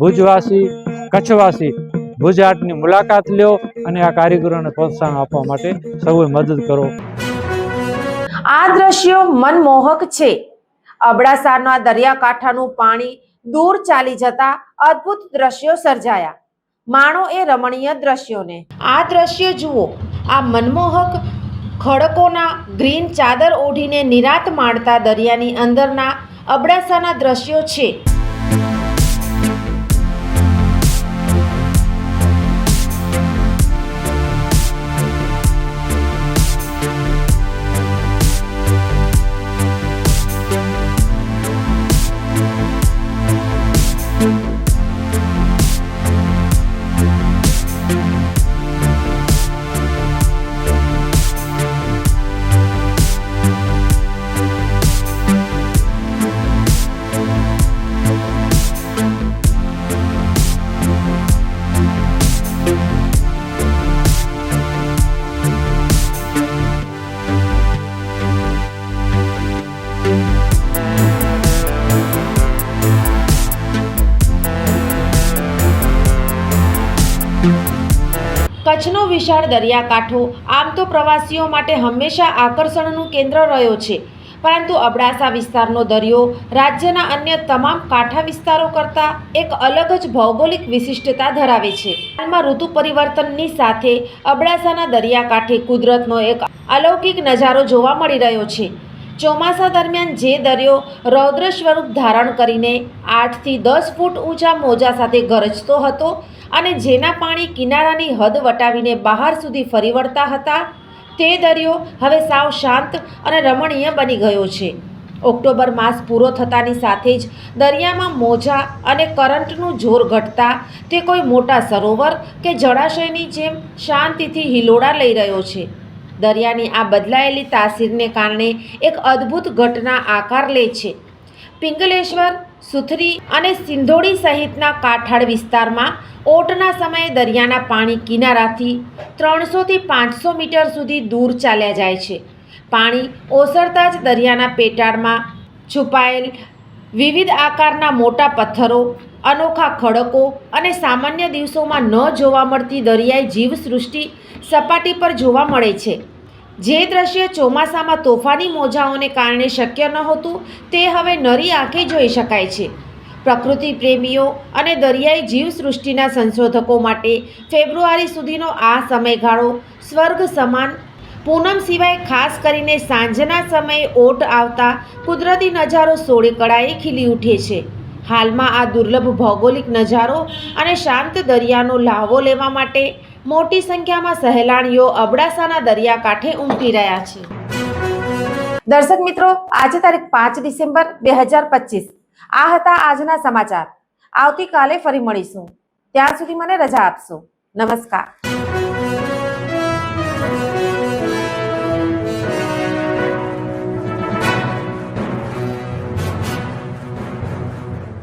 ભુજવાસી, કચ્છવાસી ભુજ આર્ટની મુલાકાત લ્યો અને આ કારીગરોને પ્રોત્સાહન આપવા માટે સૌએ મદદ કરો. આ દ્રશ્યો મનમોહક છે. અબડાસાના દરિયાકાંઠાનું પાણી દૂર ચાલી જતા અદ્ભુત દ્રશ્યો સર્જાયા. માણો એ રમણીય દ્રશ્યોને. આ દ્રશ્ય જુઓ, આ મનમોહક ખડકોના ગ્રીન ચાદર ઓઢીને નિરાત માણતા દરિયાની અંદરના અબડાસાના દ્રશ્યો છે. કચ્છનો વિશાળ દરિયાકાંઠો. આમ તો પ્રવાસીઓ માટે હંમેશા આકર્ષણનું કેન્દ્ર રહ્યો છે. પરંતુ અબડાસા વિસ્તારનો દરિયો રાજ્યના અન્ય તમામ કાંઠા વિસ્તારો કરતાં એક અલગ જ ભૌગોલિક વિશિષ્ટતા ધરાવે છે. હાલમાં ઋતુ પરિવર્તનની સાથે અબડાસાના દરિયાકાંઠે કુદરતનો એક અલૌકિક નજારો જોવા મળી રહ્યો છે. ચોમાસા દરમિયાન જે દરિયો રૌદ્ર સ્વરૂપ ધારણ કરીને આઠથી દસ ફૂટ ઊંચા મોજા સાથે ગરજતો હતો અને જેના પાણી કિનારાની હદ વટાવીને બહાર સુધી ફરી વળતા હતા, તે દરિયો હવે સાવ શાંત અને રમણીય બની ગયો છે. ઓક્ટોબર માસ પૂરો થતાની સાથે જ દરિયામાં મોજા અને કરંટનું જોર ઘટતા તે કોઈ મોટા સરોવર કે જળાશયની જેમ શાંતિથી હિલોડા લઈ રહ્યો છે. દરિયાની આ બદલાયેલી તાસીરને કારણે એક અદ્ભુત ઘટના આકાર લે છે. પિંગલેશ્વર, સુથરી અને સિંધોડી સહિતના કાંઠાળ વિસ્તારમાં ઓટના સમયે દરિયાના પાણી કિનારાથી ત્રણસોથી પાંચસો મીટર સુધી દૂર ચાલ્યા જાય છે. પાણી ઓસરતા જ દરિયાના પેટાળમાં છુપાયેલ વિવિધ આકારના મોટા પથ્થરો, અનોખા ખડકો અને સામાન્ય દિવસોમાં ન જોવા મળતી દરિયાઈ જીવસૃષ્ટિ સપાટી પર જોવા મળે છે. જે દ્રશ્ય ચોમાસામાં તોફાની મોજાઓને કારણે શક્ય નહોતું તે હવે નરી આંખે જોઈ શકાય છે. પ્રકૃતિ પ્રેમીઓ અને દરિયાઈ જીવસૃષ્ટિના સંશોધકો માટે ફેબ્રુઆરી સુધીનો આ સમયગાળો સ્વર્ગ સમાન, પૂનમ સિવાય ખાસ કરીને સાંજના સમયે ઓટ આવતા કુદરતી નજારો સોળે કળાએ ખીલી ઉઠે છે. હાલમાં આ દુર્લભ ભૌગોલિક નજારો અને શાંત દરિયાનો લાહવો લેવા માટે મોટી સંખ્યામાં સહેલાણીઓ અબડાસાના દરિયાકાંઠે ઉમટી રહ્યા છે. દર્શક મિત્રો, આજે તારીખ પાંચ ડિસેમ્બર બે હજાર પચીસ. આ હતા આજના સમાચાર. આવતીકાલે ફરી મળીશું. ત્યાં સુધી મને રજા આપશો. નમસ્કાર.